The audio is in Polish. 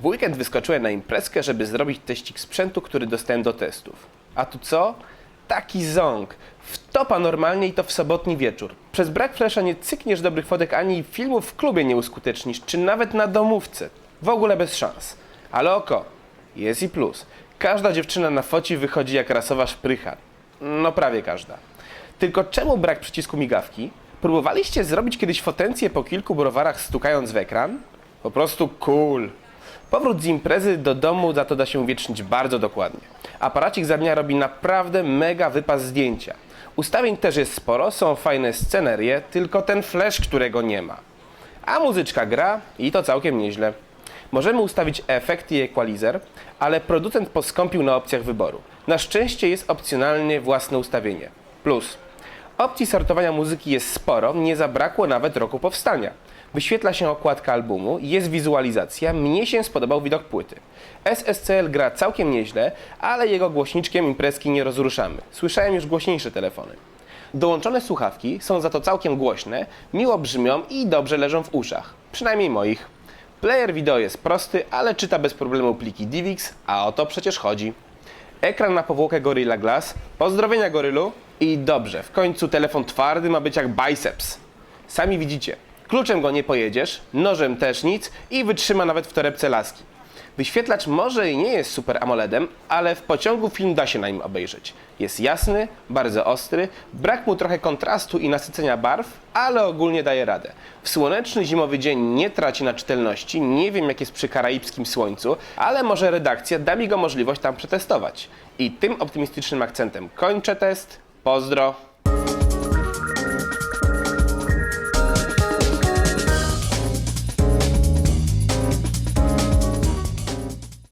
W weekend wyskoczyłem na imprezkę, żeby zrobić teścik sprzętu, który dostałem do testów. A tu co? Taki ząg. Wtopa normalnie i to w sobotni wieczór. Przez brak flasha nie cykniesz dobrych fotek ani filmów w klubie nie uskutecznisz, czy nawet na domówce. W ogóle bez szans. Ale oko, jest i plus. Każda dziewczyna na foci wychodzi jak rasowa szprycha. No prawie każda. Tylko czemu brak przycisku migawki? Próbowaliście zrobić kiedyś fotencję po kilku browarach stukając w ekran? Po prostu cool. Powrót z imprezy do domu za to da się uwiecznić bardzo dokładnie. Aparacik za dnia robi naprawdę mega wypas zdjęcia. Ustawień też jest sporo, są fajne scenerie, tylko ten flash, którego nie ma. A muzyczka gra i to całkiem nieźle. Możemy ustawić efekt i equalizer, ale producent poskąpił na opcjach wyboru. Na szczęście jest opcjonalnie własne ustawienie. Plus. Opcji sortowania muzyki jest sporo, nie zabrakło nawet roku powstania. Wyświetla się okładka albumu, jest wizualizacja, mnie się spodobał widok płyty. SSCL gra całkiem nieźle, ale jego głośniczkiem imprezki nie rozruszamy. Słyszałem już głośniejsze telefony. Dołączone słuchawki są za to całkiem głośne, miło brzmią i dobrze leżą w uszach. Przynajmniej moich. Player wideo jest prosty, ale czyta bez problemu pliki DivX, a o to przecież chodzi. Ekran na powłokę Gorilla Glass. Pozdrowienia Gorylu. I dobrze, w końcu telefon twardy ma być jak biceps. Sami widzicie, kluczem go nie pojedziesz, nożem też nic i wytrzyma nawet w torebce laski. Wyświetlacz może i nie jest super AMOLEDem, ale w pociągu film da się na nim obejrzeć. Jest jasny, bardzo ostry, brak mu trochę kontrastu i nasycenia barw, ale ogólnie daje radę. W słoneczny zimowy dzień nie traci na czytelności, nie wiem jak jest przy karaibskim słońcu, ale może redakcja da mi go możliwość tam przetestować. I tym optymistycznym akcentem kończę test. Pozdro!